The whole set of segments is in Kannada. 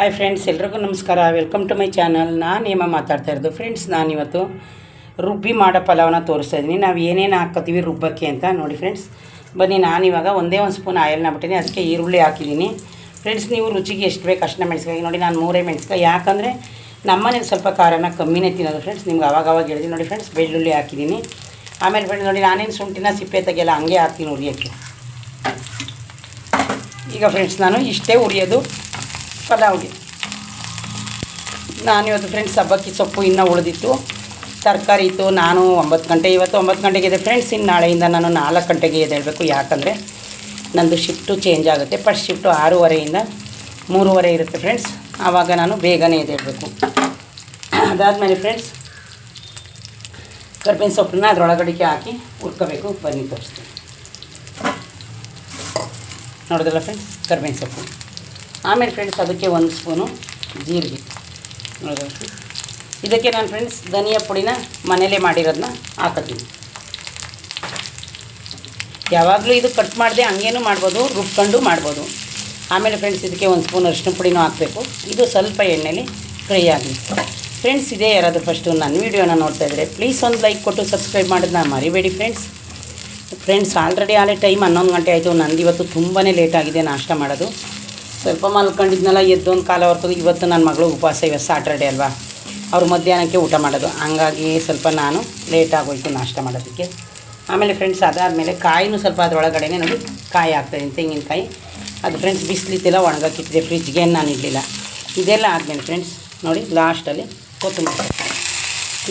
ಹಾಯ್ ಫ್ರೆಂಡ್ಸ್ ಎಲ್ರಿಗೂ ನಮಸ್ಕಾರ. ವೆಲ್ಕಮ್ ಟು ಮೈ ಚಾನಲ್ ನಾನು ಹೇಮ ಮಾತಾಡ್ತಾ ಇರೋದು. ಫ್ರೆಂಡ್ಸ್ ನಾನಿವತ್ತು ರುಬ್ಬಿ ಮಾಡೋ ಪಲಾವನ್ನ ತೋರಿಸ್ತಾ ಇದ್ದೀನಿ. ನಾವು ಏನೇನು ಹಾಕ್ಕೋತೀವಿ ರುಬ್ಬಕ್ಕೆ ಅಂತ ನೋಡಿ ಫ್ರೆಂಡ್ಸ್ ಬನ್ನಿ ನಾನಿವಾಗ ಒಂದೇ ಒಂದು ಸ್ಪೂನ್ ಆಯಿಲ್ನ ಬಿಟ್ಟಿನಿ ಅದಕ್ಕೆ ಈರುಳ್ಳಿ ಹಾಕಿದ್ದೀನಿ. ಫ್ರೆಂಡ್ಸ್ ನೀವು ರುಚಿಗೆ ಎಷ್ಟು ಬೇಕು ಅಷ್ಟನ್ನ ಮೆಣಸ್ಕಾಯಿ ನೋಡಿ, ನಾನು ಮೂರೇ ಮೆಣಸ್ಕಾಯಿ ಯಾಕಂದರೆ ನಮ್ಮನೇಲಿ ಸ್ವಲ್ಪ ಖಾರನ ಕಮ್ಮಿನೇ ತಿನ್ನೋದು ಫ್ರೆಂಡ್ಸ್ ನಿಮ್ಗೆ ಅವಾಗ ಅವಾಗ ಹೇಳಿದ್ದೀನಿ ನೋಡಿ ಫ್ರೆಂಡ್ಸ್ ಬೆಳ್ಳುಳ್ಳಿ ಹಾಕಿದ್ದೀನಿ. ಆಮೇಲೆ ಫ್ರೆಂಡ್ಸ್ ನೋಡಿ, ನಾನೇನು ಶುಂಠಿನ ಸಿಪ್ಪೆ ತೆಗೆಯಲ್ಲ, ಹಂಗೆ ಹಾಕ್ತೀನಿ ಉರಿಯೋಕ್ಕೆ. ಈಗ ಫ್ರೆಂಡ್ಸ್ ನಾನು ಇಷ್ಟೇ ಉರಿಯೋದು. ಪಲಾವ್ಗೆ ನಾನಿವತ್ತು ಫ್ರೆಂಡ್ಸ್ ಹಬ್ಬಕ್ಕಿ ಸೊಪ್ಪು ಇನ್ನೂ ಉಳಿದಿತ್ತು. ತರಕಾರಿ ಇತ್ತು, ನಾನು ಒಂಬತ್ತು ಗಂಟೆ, ಇವತ್ತು ಒಂಬತ್ತು ಗಂಟೆಗೆ ಇದೆ ಫ್ರೆಂಡ್ಸ್ ಇನ್ನು ನಾಳೆಯಿಂದ ನಾನು ನಾಲ್ಕು ಗಂಟೆಗೆ ಎದ್ದೇಳಬೇಕು. ಯಾಕಂದರೆ ನಂದು ಶಿಫ್ಟು ಚೇಂಜ್ ಆಗುತ್ತೆ. ಫಸ್ಟ್ ಶಿಫ್ಟು ಆರೂವರೆಯಿಂದ ಮೂರುವರೆ ಇರುತ್ತೆ ಫ್ರೆಂಡ್ಸ್ ಆವಾಗ ನಾನು ಬೇಗನೆ ಎದ್ದೇಳಬೇಕು. ಅದಾದಮೇಲೆ ಫ್ರೆಂಡ್ಸ್ ಕರ್ಬೇವಿನ ಸೊಪ್ಪನ್ನ ಅದರೊಳಗಡೆಗೆ ಹಾಕಿ ಹುರ್ಕೋಬೇಕು. ಬನ್ನಿ ತೋರಿಸ್ತೀನಿ. ನೋಡಿದ್ರಲ್ಲ ಫ್ರೆಂಡ್ಸ್ ಕರ್ಬೇವಿನ ಸೊಪ್ಪು. ಆಮೇಲೆ ಫ್ರೆಂಡ್ಸ್ ಅದಕ್ಕೆ ಒಂದು ಸ್ಪೂನು ಜೀರಿಗೆ. ನೋಡಬೇಕು ಇದಕ್ಕೆ ನಾನು ಫ್ರೆಂಡ್ಸ್ ಧನಿಯಾ ಪುಡಿನ ಮನೇಲೇ ಮಾಡಿರೋದನ್ನ ಹಾಕತ್ತೀನಿ. ಯಾವಾಗಲೂ ಇದು ಕಟ್ ಮಾಡಿದೆ ಹಂಗೇನು ಮಾಡ್ಬೋದು, ರುಬ್ಕೊಂಡು ಮಾಡ್ಬೋದು. ಆಮೇಲೆ ಫ್ರೆಂಡ್ಸ್ ಇದಕ್ಕೆ ಒಂದು ಸ್ಪೂನ್ ಅರಿಶಿನ ಪುಡಿನೂ ಹಾಕಬೇಕು. ಇದು ಸ್ವಲ್ಪ ಎಣ್ಣೆಲಿ ಫ್ರೈ ಆಗಲಿ. ಫ್ರೆಂಡ್ಸ್ ಇದೇ ಯಾರಾದರೂ ಫಸ್ಟು ನನ್ನ ವೀಡಿಯೋನ ನೋಡ್ತಾ ಇದ್ದರೆ ಪ್ಲೀಸ್ ಒಂದು ಲೈಕ್ ಕೊಟ್ಟು ಸಬ್ಸ್ಕ್ರೈಬ್ ನಾನು ಮರಿಬೇಡಿ ಫ್ರೆಂಡ್ಸ್ ಫ್ರೆಂಡ್ಸ್ ಆಲ್ರೆಡಿ ಆಲೇ ಟೈಮ್ ಹನ್ನೊಂದು ಗಂಟೆ ಆಯಿತು. ನಂದು ಇವತ್ತು ತುಂಬಾ ಲೇಟಾಗಿದೆ ನಾಷ್ಟ ಮಾಡೋದು. ಸ್ವಲ್ಪ ಮಲ್ಕೊಂಡಿದ್ನಲ್ಲ ಎದ್ದೊಂದು ಕಾಲ ಹೊರ್ತದೆ ಇವತ್ತು ನನ್ನ ಮಗಳು ಉಪವಾಸ ಇವತ್ತು ಸಾಟರ್ಡೆ ಅಲ್ವಾ? ಅವ್ರು ಮಧ್ಯಾಹ್ನಕ್ಕೆ ಊಟ ಮಾಡೋದು. ಹಂಗಾಗಿ ಸ್ವಲ್ಪ ನಾನು ಲೇಟ್ ಆಗೋಯ್ತು ನಾಷ್ಟ ಮಾಡೋದಕ್ಕೆ. ಆಮೇಲೆ ಫ್ರೆಂಡ್ಸ್ ಅದಾದಮೇಲೆ ಕಾಯಿನೂ ಸ್ವಲ್ಪ ಅದರೊಳಗಡೆ ನೋಡಿ, ಕಾಯಿ ಹಾಕ್ತಾಯಿದ್ದೀನಿ ತೆಂಗಿನಕಾಯಿ. ಅದು ಫ್ರೆಂಡ್ಸ್ ಬಿಸಿಲಿತ್ತಿಲ್ಲ ಒಣಗಕ್ಕಿಟ್ಟಿದೆ ಫ್ರಿಜ್ಗೆ ನಾನು ಇಡಲಿಲ್ಲ. ಇದೆಲ್ಲ ಆದಮೇಲೆ ಫ್ರೆಂಡ್ಸ್ ನೋಡಿ ಲಾಸ್ಟಲ್ಲಿ ಕೊತ್ತಂಬರಿ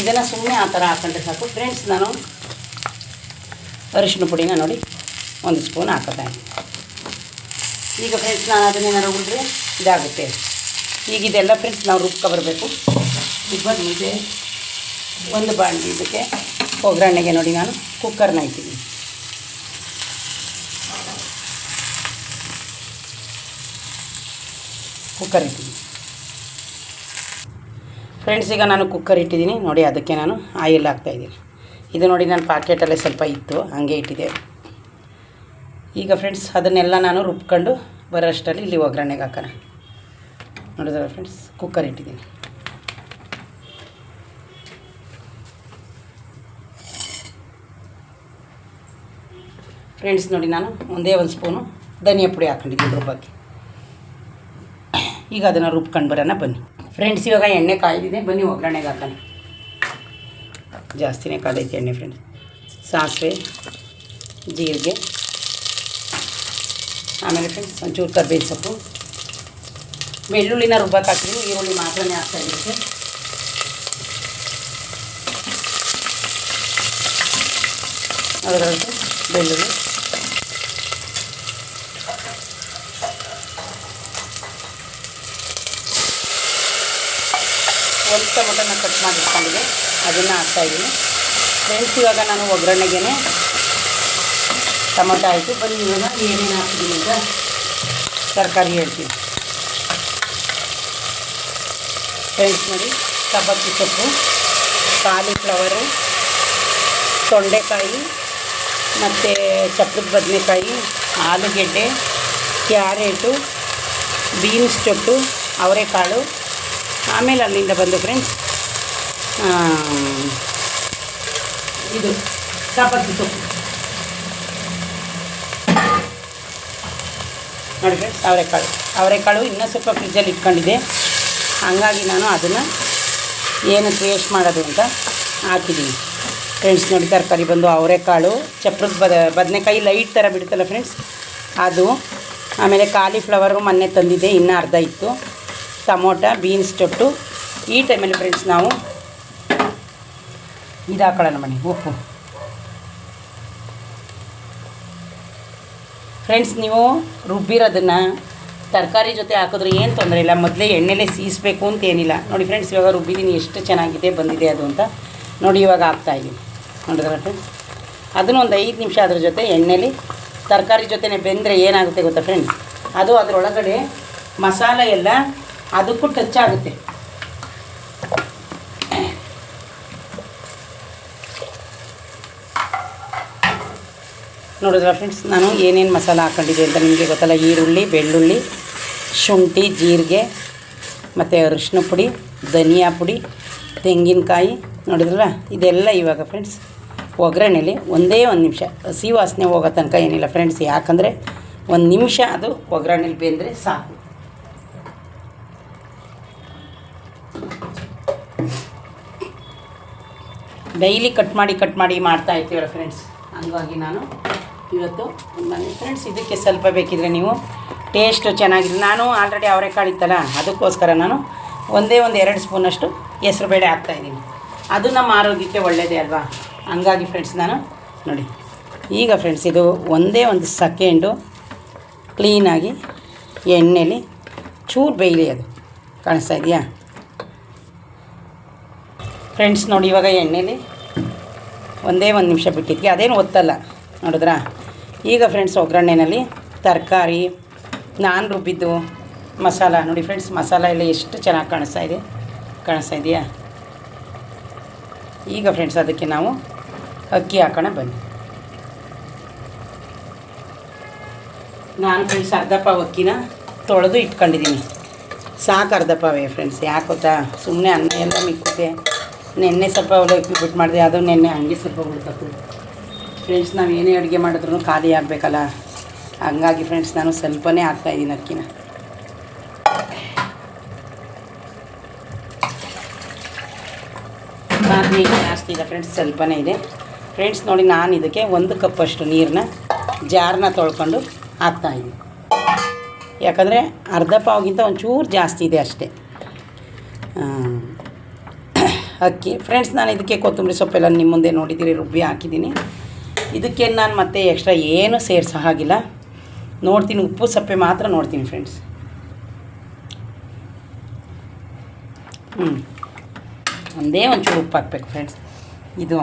ಇದೆಲ್ಲ ಸುಮ್ಮನೆ ಆ ಥರ ಹಾಕೊಂಡ್ರೆ ಸಾಕು. ಫ್ರೆಂಡ್ಸ್ ನಾನು ಅರಿಶಿನ ಪುಡಿನ ನೋಡಿ, ಒಂದು ಸ್ಪೂನ್ ಹಾಕೋತಾ ಈಗ ಫ್ರೆಂಡ್ಸ್ ನಾನು ಅದನ್ನೇನಾರು ಉಳಿದ್ರೆ ಇದಾಗುತ್ತೆ. ಈಗ ಇದೆಲ್ಲ ಫ್ರೆಂಡ್ಸ್ ನಾವು ರುಬ್ಕೊ ಬರಬೇಕು. ಈಗ ಬಂದಿದೆ ಒಂದು ಬಾಣಲಿ ಇದಕ್ಕೆ ಒಗ್ಗರಣೆಗೆ ನೋಡಿ ನಾನು ಕುಕ್ಕರ್ನ ಇದ್ದೀನಿ ಕುಕ್ಕರ್ ಇಟ್ಟಿದ್ದೀನಿ. ಫ್ರೆಂಡ್ಸ್ ಈಗ ನಾನು ಕುಕ್ಕರ್ ಇಟ್ಟಿದ್ದೀನಿ. ನೋಡಿ, ಅದಕ್ಕೆ ನಾನು ಆಯಿಲ್ ಹಾಕ್ತಾಯಿದ್ದೀನಿ ಇದು ನೋಡಿ, ನಾನು ಪಾಕೆಟಲ್ಲೇ ಸ್ವಲ್ಪ ಇತ್ತು, ಹಾಗೆ ಇಟ್ಟಿದೆ. ಈಗ ಫ್ರೆಂಡ್ಸ್ ಅದನ್ನೆಲ್ಲ ನಾನು ರುಬ್ಕೊಂಡು ಬರೋಷ್ಟರಲ್ಲಿ ಇಲ್ಲಿ ಒಗ್ಗರಣೆಗೆ ಹಾಕೋಣ. ನೋಡಿದ್ರೆ ಫ್ರೆಂಡ್ಸ್ ಕುಕ್ಕರ್ ಇಟ್ಟಿದ್ದೀನಿ. ಫ್ರೆಂಡ್ಸ್ ನೋಡಿ ನಾನು ಒಂದೇ ಒಂದು ಸ್ಪೂನು ಧನಿಯಾ ಪುಡಿ ಹಾಕೊಂಡಿದ್ದೀನಿ ರುಬ್ಬಕ್ಕೆ ಈಗ ಅದನ್ನು ರುಬ್ಕೊಂಡು ಬರೋಣ, ಬನ್ನಿ. ಫ್ರೆಂಡ್ಸ್ ಇವಾಗ ಎಣ್ಣೆ ಕಾಯ್ದಿದೆ, ಬನ್ನಿ ಒಗ್ಗರಣೆಗೆ ಹಾಕೋಣ. ಜಾಸ್ತಿನೇ ಕಾದೈತೆ ಎಣ್ಣೆ ಫ್ರೆಂಡ್ಸ್ ಸಾಸಿವೆ, ಜೀರಿಗೆ. ಆಮೇಲೆ ಫ್ರೆಂಡ್ಸ್ ಒಂಚೂರು ಕರ್ಬೇವಿನ ಸೊಪ್ಪು ಬೆಳ್ಳುಳ್ಳಿನ ರುಬ್ಬಕ್ಕೆ ಹಾಕ್ತೀವಿ ಈರುಳ್ಳಿ ಮಾತ್ರನೇ ಹಾಕ್ತಾ ಇದ್ದೀವಿ ಅದರಲ್ಲಿ ಬೆಳ್ಳುಳ್ಳಿ. ಒಂದು ಟೊಮೊಟೊನ ಕಟ್ ಮಾಡಿ ಇಟ್ಕೊಂಡಿದ್ದೆ. ಅದನ್ನು ಹಾಕ್ತಾಯಿದ್ದೀನಿ ಫ್ರೆಂಡ್ಸ್ ಇವಾಗ ನಾನು ಒಗ್ಗರಣೆಗೆ ಟೊಮೊಟೊ ಆಯಿತು ಬನ್ನಿ ಇವಾಗ ಏನೇನು ಹಾಕ್ತೀನಿ ಅಂತ ತರಕಾರಿ ಹೇಳ್ತೀನಿ. ಫ್ರೆಂಡ್ಸ್ ನೋಡಿ ಸಬ್ಬಕ್ಕಿ ಸೊಪ್ಪು ಕಾಲಿಫ್ಲವರು ತೊಂಡೆಕಾಯಿ ಮತ್ತು ಚಪ್ಪದ ಬದನೆಕಾಯಿ, ಆಲೂಗೆಡ್ಡೆ, ಕ್ಯಾರೆಟು, ಬೀನ್ಸ್ ಚೊಟ್ಟು, ಅವರೆಕಾಳು. ಆಮೇಲೆ ಅಲ್ಲಿಂದ ಬಂದು ಫ್ರೆಂಡ್ಸ್ ಇದು ಸಬ್ಬಕ್ಕಿ ಸೊಪ್ಪು. ನೋಡಿ ಫ್ರೆಂಡ್ಸ್ ಅವರೆಕಾಳು. ಅವರೆಕಾಳು ಇನ್ನೂ ಸ್ವಲ್ಪ ಫ್ರಿಜ್ಜಲ್ಲಿ ಇಟ್ಕೊಂಡಿದ್ದೆ. ಹಾಗಾಗಿ ನಾನು ಅದನ್ನು ಏನು ವೇಸ್ಟ್ ಮಾಡೋದು ಅಂತ ಹಾಕಿದ್ದೀನಿ. ಫ್ರೆಂಡ್ಸ್ ನೋಡಿ ತರಕಾರಿ ಬಂದು ಅವರೆಕಾಳು, ಚಪ್ರದ ಬದ, ಬದನೆಕಾಯಿ ಲೈಟ್ ಥರ ಬಿಡುತ್ತಲ್ಲ ಫ್ರೆಂಡ್ಸ್ ಅದು, ಆಮೇಲೆ ಕಾಲಿಫ್ಲವರು ಮೊನ್ನೆ ತಂದಿದ್ದೆ, ಇನ್ನೂ ಅರ್ಧ ಇತ್ತು. ಟಮೋಟ ಬೀನ್ಸ್ ತೊಟ್ಟು, ಈ ಟೈಮಲ್ಲಿ ಫ್ರೆಂಡ್ಸ್ ನಾವು ಇದು ಹಾಕೊಳ್ಳೋಣ ಮನೆ. ಉಪ್ಪು ಫ್ರೆಂಡ್ಸ್ ನೀವು ರುಬ್ಬಿರೋದನ್ನು ತರಕಾರಿ ಜೊತೆ ಹಾಕಿದ್ರೆ ಏನು ತೊಂದರೆ ಇಲ್ಲ. ಮೊದಲೇ ಎಣ್ಣೆಲೇ ಸೀಸಬೇಕು ಅಂತ ಏನಿಲ್ಲ. ನೋಡಿ ಫ್ರೆಂಡ್ಸ್ ಇವಾಗ ರುಬ್ಬಿದ್ದೀನಿ ಎಷ್ಟು ಚೆನ್ನಾಗಿದೆ, ಬಂದಿದೆ ಅದು ಅಂತ. ನೋಡಿ ಇವಾಗ ಹಾಕ್ತಾಯಿದ್ದೀನಿ ನೋಡಿದ್ರೆ ಫ್ರೆಂಡ್ಸ್ ಅದನ್ನು ಒಂದು ಐದು ನಿಮಿಷ ಅದ್ರ ಜೊತೆ ಎಣ್ಣೆಲಿ ತರಕಾರಿ ಜೊತೆನೆ ಬೆಂದರೆ ಏನಾಗುತ್ತೆ ಗೊತ್ತಾ ಫ್ರೆಂಡ್ಸ್ ಅದು ಅದರೊಳಗಡೆ ಮಸಾಲೆ ಎಲ್ಲ ಅದಕ್ಕೂ ಟಚ್ ಆಗುತ್ತೆ. ನೋಡಿದ್ರ ಫ್ರೆಂಡ್ಸ್ ನಾನು ಏನೇನು ಮಸಾಲ ಹಾಕ್ಕೊಂಡಿದ್ದೆ ಅಂತ ನಿಮಗೆ ಗೊತ್ತಲ್ಲ, ಈರುಳ್ಳಿ, ಬೆಳ್ಳುಳ್ಳಿ, ಶುಂಠಿ, ಜೀರಿಗೆ, ಮತ್ತು ಅರಿಶಿನ ಪುಡಿ, ಧನಿಯಾ ಪುಡಿ, ತೆಂಗಿನಕಾಯಿ, ನೋಡಿದ್ರಲ್ಲ? ಇದೆಲ್ಲ ಇವಾಗ ಫ್ರೆಂಡ್ಸ್ ಒಗ್ಗರಣೆಯಲ್ಲಿ ಒಂದೇ ಒಂದು ನಿಮಿಷ. ಹಸಿ ವಾಸನೆ ಹೋಗೋ ತನಕ ಏನಿಲ್ಲ ಫ್ರೆಂಡ್ಸ್ ಯಾಕಂದರೆ ಒಂದು ನಿಮಿಷ ಅದು ಒಗ್ಗರಣೆಲಿ ಬೆಂದರೆ ಸಾಕು. ಡೈಲಿ ಕಟ್ ಮಾಡಿ ಕಟ್ ಮಾಡಿ ಮಾಡ್ತಾ ಇರ್ತೀವಲ್ಲ ಫ್ರೆಂಡ್ಸ್ ಹಂಗಾಗಿ ನಾನು ಇವತ್ತು ಫ್ರೆಂಡ್ಸ್ ಇದಕ್ಕೆ ಸ್ವಲ್ಪ ಬೇಕಿದ್ರೆ ನೀವು ಟೇಸ್ಟು ಚೆನ್ನಾಗಿದೆ ನಾನು ಆಲ್ರೆಡಿ ಅವರೆಕಾಳು ಇತ್ತಲ್ಲ ಅದಕ್ಕೋಸ್ಕರ ನಾನು ಒಂದೇ ಒಂದು ಎರಡು ಸ್ಪೂನಷ್ಟು ಹೆಸ್ರುಬೇಳೆ ಹಾಕ್ತಾಯಿದ್ದೀನಿ ಅದು ನಮ್ಮ ಆರೋಗ್ಯಕ್ಕೆ ಒಳ್ಳೆಯದೇ ಅಲ್ವಾ? ಹಂಗಾಗಿ ಫ್ರೆಂಡ್ಸ್ ನಾನು ನೋಡಿ. ಈಗ ಫ್ರೆಂಡ್ಸ್ ಇದು ಒಂದೇ ಒಂದು ಸೆಕೆಂಡು ಕ್ಲೀನಾಗಿ ಎಣ್ಣೆಲಿ ಚೂರು ಬೇಯಲಿ ಅದು. ಕಾಣಿಸ್ತಾ ಇದೆಯಾ? ಫ್ರೆಂಡ್ಸ್ ನೋಡಿ ಇವಾಗ ಎಣ್ಣೆಲಿ ಒಂದೇ ಒಂದು ನಿಮಿಷ ಬಿಟ್ಟಿದ್ವಿ ಅದೇನು ಒತ್ತಲ್ಲ. ನೋಡಿದ್ರಾ? ಈಗ ಫ್ರೆಂಡ್ಸ್ ಒಗ್ಗರಣೆಯಲ್ಲಿ ತರಕಾರಿ, ನಾನು ರುಬ್ಬಿದ್ದು ಮಸಾಲ. ನೋಡಿ ಫ್ರೆಂಡ್ಸ್ ಮಸಾಲ ಎಲ್ಲ ಎಷ್ಟು ಚೆನ್ನಾಗಿ ಕಾಣಿಸ್ತಾ ಇದೆ. ಕಾಣಿಸ್ತಾ ಇದೆಯಾ? ಈಗ ಫ್ರೆಂಡ್ಸ್ ಅದಕ್ಕೆ ನಾವು ಅಕ್ಕಿ ಹಾಕೋಣ ಬನ್ನಿ. ನಾನು ಫ್ರೆಂಡ್ಸ್ ಅರ್ಧ ಪಾವು ಅಕ್ಕಿನ ತೊಳೆದು ಇಟ್ಕೊಂಡಿದ್ದೀನಿ. ಸಾಕು ಅರ್ಧ ಪಾವೇ ಫ್ರೆಂಡ್ಸ್ ಯಾಕೆ ಗೊತ್ತಾ? ಸುಮ್ಮನೆ ಅನ್ನ ಎಲ್ಲ ಮಿಕ್ಕುತ್ತೆ ನೆನ್ನೆ ಸ್ವಲ್ಪ ಅವಲಕ್ಕಿ ಬಿಟ್ಟು ಮಾಡಿದೆ ಅದು ನೆನ್ನೆ ಹಂಗೆ ಸ್ವಲ್ಪ ಉಳ್ಕತ್ತು ಫ್ರೆಂಡ್ಸ್ ನಾವು ಏನೇ ಅಡುಗೆ ಮಾಡಿದ್ರು ಖಾಲಿ ಆಗಬೇಕಲ್ಲ? ಹಂಗಾಗಿ ಫ್ರೆಂಡ್ಸ್ ನಾನು ಸ್ವಲ್ಪನೇ ಹಾಕ್ತಾಯಿದ್ದೀನಿ ಅಕ್ಕಿನ. ನಾನು ಜಾಸ್ತಿ ಇದೆ ಫ್ರೆಂಡ್ಸ್ ಸ್ವಲ್ಪನೇ ಇದೆ. ಫ್ರೆಂಡ್ಸ್ ನೋಡಿ ನಾನು ಇದಕ್ಕೆ ಒಂದು ಕಪ್ಪಷ್ಟು ನೀರನ್ನ ಜಾರನ್ನ ತೊಳ್ಕೊಂಡು ಹಾಕ್ತಾಯಿದ್ದೀನಿ ಯಾಕಂದರೆ ಅರ್ಧ ಪಾವ್ಗಿಂತ ಒಂಚೂರು ಜಾಸ್ತಿ ಇದೆ ಅಷ್ಟೇ. ಅಕ್ಕಿ. ಫ್ರೆಂಡ್ಸ್ ನಾನು ಇದಕ್ಕೆ ಕೊತ್ತಂಬರಿ ಸೊಪ್ಪೆಲ್ಲ ನಿಮ್ಮ ಮುಂದೆ ನೋಡಿದ್ದೀರಿ, ರುಬ್ಬಿ ಹಾಕಿದ್ದೀನಿ. ಇದಕ್ಕೆ ನಾನು ಮತ್ತೆ ಎಕ್ಸ್ಟ್ರಾ ಏನು ಸೇರಿಸೋ ಹಾಗಿಲ್ಲ. ನೋಡ್ತೀನಿ, ಉಪ್ಪು, ಸಪ್ಪೆ ಮಾತ್ರ ನೋಡ್ತೀನಿ ಫ್ರೆಂಡ್ಸ್ ಹ್ಞೂ ಒಂದೇ ಒಂಚೂರು ಉಪ್ಪು ಹಾಕ್ಬೇಕು ಫ್ರೆಂಡ್ಸ್ ಇದು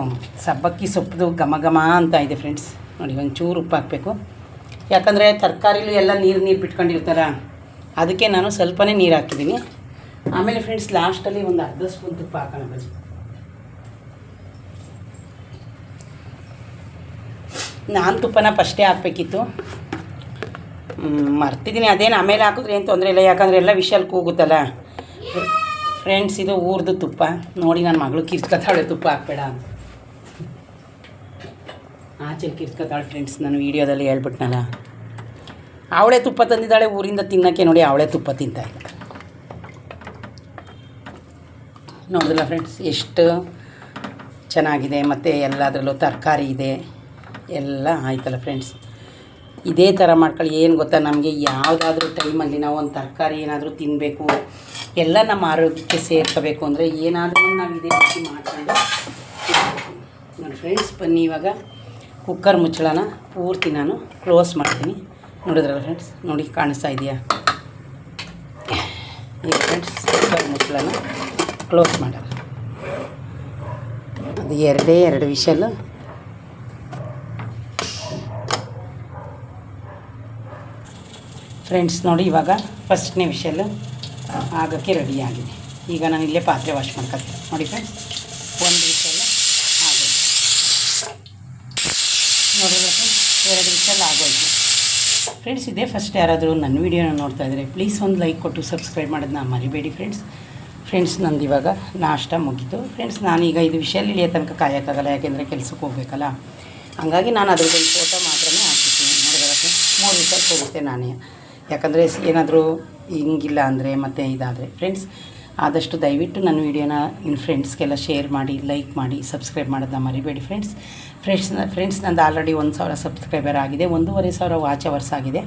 ಸಬ್ಬಕ್ಕಿ ಸೊಪ್ಪು ಘಮ ಘಮ ಅಂತ ಇದೆ ಫ್ರೆಂಡ್ಸ್ ನೋಡಿ, ಒಂಚೂರು ಉಪ್ಪು ಹಾಕಬೇಕು. ಯಾಕಂದರೆ ತರಕಾರಿಲು ಎಲ್ಲ ನೀರು ನೀರು ಬಿಟ್ಕೊಂಡಿರ್ತಾರ. ಅದಕ್ಕೆ ನಾನು ಸ್ವಲ್ಪನೇ ನೀರು ಹಾಕಿದ್ದೀನಿ. ಆಮೇಲೆ ಫ್ರೆಂಡ್ಸ್ ಲಾಸ್ಟಲ್ಲಿ ಒಂದು ಅರ್ಧ ಸ್ಪೂನ್ ತುಪ್ಪ ಹಾಕೋಣ ಬಜ್ಜಿ ನಾನು ತುಪ್ಪನ ಫಸ್ಟೇ ಹಾಕಬೇಕಿತ್ತು. ಮರ್ತಿದ್ದೀನಿ ಅದೇನು ಆಮೇಲೆ ಹಾಕಿದ್ರೆ ಏನು ತೊಂದರೆ ಇಲ್ಲ. ಯಾಕಂದರೆ ಎಲ್ಲ ವಿಷಲ್ ಕೂಗುತ್ತಲ್ಲ. ಫ್ರೆಂಡ್ಸ್ ಇದು ಊರ್ದು ತುಪ್ಪ. ನೋಡಿ ನನ್ನ ಮಗಳು ಕಿರ್ಚ್ಕೊತಾಳೆ, ತುಪ್ಪ ಹಾಕ್ಬೇಡ ಆಚೆ ಕಿರ್ಚ್ಕೊತಾಳೆ ಫ್ರೆಂಡ್ಸ್ ನಾನು ವೀಡಿಯೋದಲ್ಲಿ ಹೇಳ್ಬಿಟ್ನಲ್ಲ. ಅವಳೆ ತುಪ್ಪ ತಂದಿದ್ದಾಳೆ, ಊರಿಂದ ತಿನ್ನೋಕ್ಕೆ ನೋಡಿ ಅವಳೆ ತುಪ್ಪ ತಿಂತಾ ಇಲ್ಲ ನೋಡಿದ್ರಲ್ಲ ಫ್ರೆಂಡ್ಸ್ ಎಷ್ಟು ಚೆನ್ನಾಗಿದೆ. ಮತ್ತು ಎಲ್ಲದರಲ್ಲೂ ತರಕಾರಿ ಇದೆ. ಎಲ್ಲ ಆಯ್ತಲ್ಲ ಫ್ರೆಂಡ್ಸ್ ಇದೇ ಥರ ಮಾಡ್ಕೊಳ್ಳಿ, ಏನು ಗೊತ್ತಾ ನಮಗೆ? ಯಾವುದಾದ್ರೂ ಟೈಮಲ್ಲಿ ನಾವು ಒಂದು ತರಕಾರಿ ಏನಾದರೂ ತಿನ್ನಬೇಕು ಎಲ್ಲ ನಮ್ಮ ಆರೋಗ್ಯಕ್ಕೆ ಸೇರ್ಕೋಬೇಕು ಅಂದರೆ ಏನಾದರೂ ನಾವು ಇದೇ ರೀತಿ ಮಾಡ್ಕೊಂಡು ನೋಡಿ ಫ್ರೆಂಡ್ಸ್ ಬನ್ನಿ ಇವಾಗ ಕುಕ್ಕರ್ ಮುಚ್ಚಳನ ಪೂರ್ತಿ ನಾನು ಕ್ಲೋಸ್ ಮಾಡ್ತೀನಿ. ನೋಡಿದ್ರಲ್ಲ ಫ್ರೆಂಡ್ಸ್ ನೋಡಿ ಕಾಣಿಸ್ತಾ ಇದೆಯಾ? ಈಗ ಫ್ರೆಂಡ್ಸ್ ಕುಕ್ಕರ್ ಮುಚ್ಚಳನ ಕ್ಲೋಸ್ ಮಾಡೋಣ. ಅದು ಎರಡೇ ಎರಡು ವಿಷಲು. ಫ್ರೆಂಡ್ಸ್ ನೋಡಿ ಇವಾಗ ಫಸ್ಟ್ನೇ ವಿಷಲ್ ಆಗೋಕ್ಕೆ ರೆಡಿಯಾಗಿದೆ ಈಗ ನಾನು ಇಲ್ಲೇ ಪಾತ್ರೆ ವಾಶ್ ಮಾಡ್ಕೊತೀನಿ ನೋಡಿ ಫ್ರೆಂಡ್ಸ್ ಒಂದು ವಿಷಲ್ ಆಗೋದು ನೋಡಿ ಫ್ರೆಂಡ್ಸ್ ಎರಡು ವಿಷಲ್ ಆಗೋಯ್ತು. ಫ್ರೆಂಡ್ಸ್ ಇದೇ ಫಸ್ಟ್ ಯಾರಾದರೂ ನನ್ನ ವೀಡಿಯೋನ ನೋಡ್ತಾ ಇದ್ದರೆ ಪ್ಲೀಸ್ ಒಂದು ಲೈಕ್ ಕೊಟ್ಟು ಸಬ್ಸ್ಕ್ರೈಬ್ ಮಾಡೋದನ್ನ ಮರಿಬೇಡಿ ಫ್ರೆಂಡ್ಸ್ ಫ್ರೆಂಡ್ಸ್ ನಂದು ಇವಾಗ ನಾಷ್ಟ ಮುಗೀತು. ಫ್ರೆಂಡ್ಸ್ ನಾನೀಗ ಇದು ವಿಷಯಲ್ಲಿ ಇಳಿಯೋ ತನಕ ಕಾಯೋಕ್ಕಾಗಲ್ಲ, ಯಾಕೆಂದರೆ ಕೆಲಸಕ್ಕೆ ಹೋಗ್ಬೇಕಲ್ಲ. ಹಾಗಾಗಿ ನಾನು ಅದ್ರದ್ದೊಂದು ಫೋಟೋ ಮಾತ್ರನೇ ಹಾಕಿದ್ದೀನಿ. ನೋಡಿದ್ರೆ ಮೂರು ವಿಷಯ ಹೋಗುತ್ತೆ ನಾನೇ. ಯಾಕಂದರೆ ಏನಾದರೂ ಹಿಂಗಿಲ್ಲ ಅಂದರೆ ಮತ್ತೆ ಇದಾದರೆ. ಫ್ರೆಂಡ್ಸ್ ಆದಷ್ಟು ದಯವಿಟ್ಟು ನನ್ನ ವೀಡಿಯೋನ ನಿಮ್ಮ ಫ್ರೆಂಡ್ಸ್ಗೆಲ್ಲ ಶೇರ್ ಮಾಡಿ ಲೈಕ್ ಮಾಡಿ ಸಬ್ಸ್ಕ್ರೈಬ್ ಮಾಡೋದನ್ನ ಮರಿಬೇಡಿ ಫ್ರೆಂಡ್ಸ್ ಫ್ರೆಂಡ್ಸ್ ಫ್ರೆಂಡ್ಸ್ ನಂದು ಆಲ್ರೆಡಿ ಒಂದು ಸಾವಿರ ಸಬ್ಸ್ಕ್ರೈಬರ್ ಆಗಿದೆ, ಒಂದೂವರೆ ಸಾವಿರ ವಾಚ್ ಅವರ್ಸ್ ಆಗಿದೆ.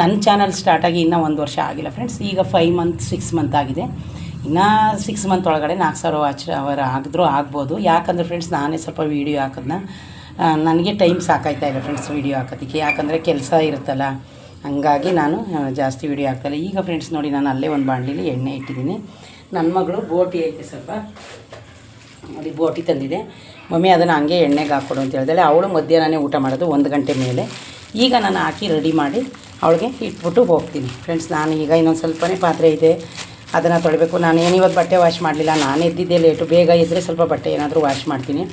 ನನ್ನ ಚಾನಲ್ ಸ್ಟಾರ್ಟ್ ಆಗಿ ಇನ್ನೂ ಒಂದು ವರ್ಷ ಆಗಿಲ್ಲ ಫ್ರೆಂಡ್ಸ್ ಈಗ ಫೈವ್ ಮಂತ್ ಸಿಕ್ಸ್ ಮಂತ್ ಆಗಿದೆ. ಇನ್ನೂ ಸಿಕ್ಸ್ ಮಂತ್ ಒಳಗಡೆ ನಾಲ್ಕು ಸಾವಿರ ವಾಚ್ ಅವರ್ ಆಗಿದ್ರೂ ಆಗ್ಬೋದು. ಯಾಕಂದರೆ ಫ್ರೆಂಡ್ಸ್ ನಾನೇ ಸ್ವಲ್ಪ ವೀಡಿಯೋ ಹಾಕೋದನ್ನ ನನಗೆ ಟೈಮ್ ಸಾಕಾಯ್ತಾ ಇಲ್ಲ ಫ್ರೆಂಡ್ಸ್ ವೀಡಿಯೋ ಹಾಕೋದಕ್ಕೆ. ಯಾಕಂದರೆ ಕೆಲಸ ಇರುತ್ತಲ್ಲ. ಹಂಗಾಗಿ ನಾನು ಜಾಸ್ತಿ ವಿಡಿಯೋ ಹಾಕ್ತಾಯಿಲ್ಲ ಈಗ ಫ್ರೆಂಡ್ಸ್ ನೋಡಿ ನಾನು ಅಲ್ಲೇ ಒಂದು ಬಾಣಲಿಲಿ ಎಣ್ಣೆ ಇಟ್ಟಿದ್ದೀನಿ. ನನ್ನ ಮಗಳು ಬೋಟಿ ಐತೆ ಸ್ವಲ್ಪ. ಅಲ್ಲಿ ಬೋಟಿ ತಂದಿದೆ. ಮಮ್ಮಿ ಅದನ್ನು ಹಂಗೆ ಎಣ್ಣೆಗೆ ಹಾಕ್ಕೊಡು ಅಂತ ಹೇಳ್ದಾಳೆ. ಅವಳು ಮಧ್ಯಾಹ್ನನೇ ಊಟ ಮಾಡೋದು ಒಂದು ಗಂಟೆ ಮೇಲೆ. ಈಗ ನಾನು ಹಾಕಿ ರೆಡಿ ಮಾಡಿ ಅವಳಿಗೆ ಇಟ್ಬಿಟ್ಟು ಹೋಗ್ತೀನಿ. ಫ್ರೆಂಡ್ಸ್ ನಾನು ಈಗ ಇನ್ನೊಂದು ಸ್ವಲ್ಪನೇ ಪಾತ್ರೆ ಇದೆ. ಅದನ್ನು ತೊಡಬೇಕು ನಾನು ಏನಿವತ್ತು ಬಟ್ಟೆ ವಾಶ್ ಮಾಡಲಿಲ್ಲ. ನಾನು ಎದ್ದಿದ್ದೆ ಲೇಟು ಬೇಗ ಇದ್ದರೆ ಸ್ವಲ್ಪ ಬಟ್ಟೆ ಏನಾದರೂ ವಾಶ್ ಮಾಡ್ತೀನಿ.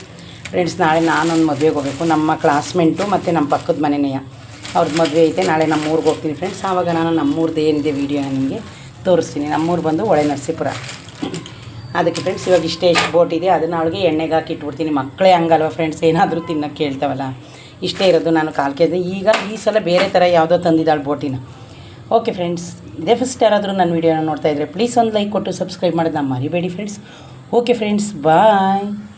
ಫ್ರೆಂಡ್ಸ್ ನಾಳೆ ನಾನೊಂದು ಮದುವೆಗೆ ಹೋಗಬೇಕು. ನಮ್ಮ ಕ್ಲಾಸ್ಮೆಂಟು ಮತ್ತು ನಮ್ಮ ಪಕ್ಕದ ಮನೆಯ ಅವ್ರದ್ದು ಮದುವೆ ಐತೆ, ನಾಳೆ ನಮ್ಮೂರಿಗೆ ಹೋಗ್ತೀನಿ ಫ್ರೆಂಡ್ಸ್ ಆವಾಗ ನಾನು ನಮ್ಮೂರ್ದು ಏನಿದೆ ವೀಡಿಯೋ ನಿಮಗೆ ತೋರಿಸ್ತೀನಿ. ನಮ್ಮೂರು ಬಂದು ಹೊಳೆ ನರಸೀಪುರ. ಅದಕ್ಕೆ ಫ್ರೆಂಡ್ಸ್ ಇವಾಗ ಇಷ್ಟೇ ಇಷ್ಟು ಬೋಟ್ ಇದೆ. ಅದನ್ನು ಅವಳಿಗೆ ಎಣ್ಣೆಗೆ ಹಾಕಿ ಇಟ್ಬಿಡ್ತೀನಿ. ಮಕ್ಕಳೇ ಹಂಗಲ್ವ ಫ್ರೆಂಡ್ಸ್ ಏನಾದರೂ ತಿನ್ನೋಕ್ಕೆ ಕೇಳ್ತಾವಲ್ಲ. ಇಷ್ಟೇ ಇರೋದು ನಾನು ಕಾಲು ಈಗ ಈ ಸಲ ಬೇರೆ ಥರ ಯಾವುದೋ ತಂದಿದ್ದಾಳೆ ಬೋಟಿನ ಓಕೆ ಫ್ರೆಂಡ್ಸ್ ಇದೇ ಫಸ್ಟ್ ಯಾರಾದರೂ ನನ್ನ ವೀಡಿಯೋನ ನೋಡ್ತಾ ಇದ್ದರೆ ಪ್ಲೀಸ್ ಒಂದು ಲೈಕ್ ಕೊಟ್ಟು ಸಬ್ಸ್ಕ್ರೈಬ್ ಮಾಡೋದನ್ನ ಮರಿಬೇಡಿ ಫ್ರೆಂಡ್ಸ್ ಓಕೆ ಫ್ರೆಂಡ್ಸ್ ಬಾಯ್